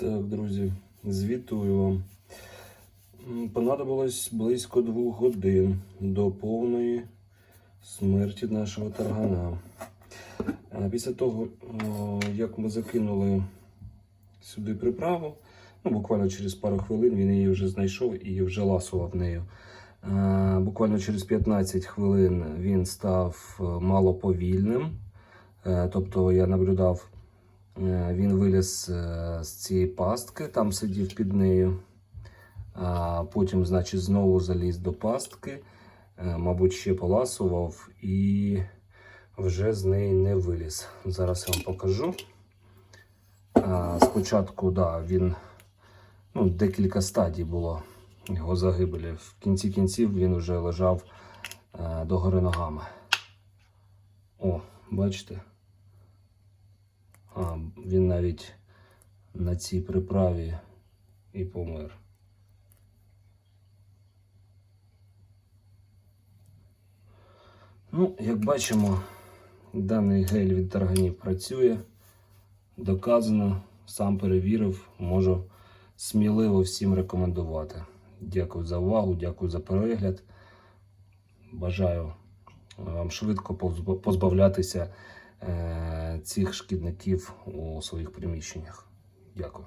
Так, друзі, звітую вам. Понадобилось близько двох годин до повної смерті нашого таргана. Після того, як ми закинули сюди приправу, ну, буквально через пару хвилин він її вже знайшов і вже ласував нею. Буквально через 15 хвилин він став е, малоповільним. Е, Тобто я наблюдав, він виліз е, з цієї пастки, там сидів під нею. Потім, значить, знову заліз до пастки, е, мабуть, ще поласував і вже з неї не виліз. Зараз я вам покажу. Спочатку, да, він ну, декілька стадій було його загибелі. В кінці кінців він вже лежав е, догори ногами. О, бачите? А, він навіть на цій приправі і помер. Ну, як бачимо, даний гель від тарганів працює. Доказано, сам перевірив, можу сміливо всім рекомендувати. Дякую за увагу, дякую за перегляд. Бажаю вам швидко позбавлятися е, цих шкідників у своїх приміщеннях. Дякую.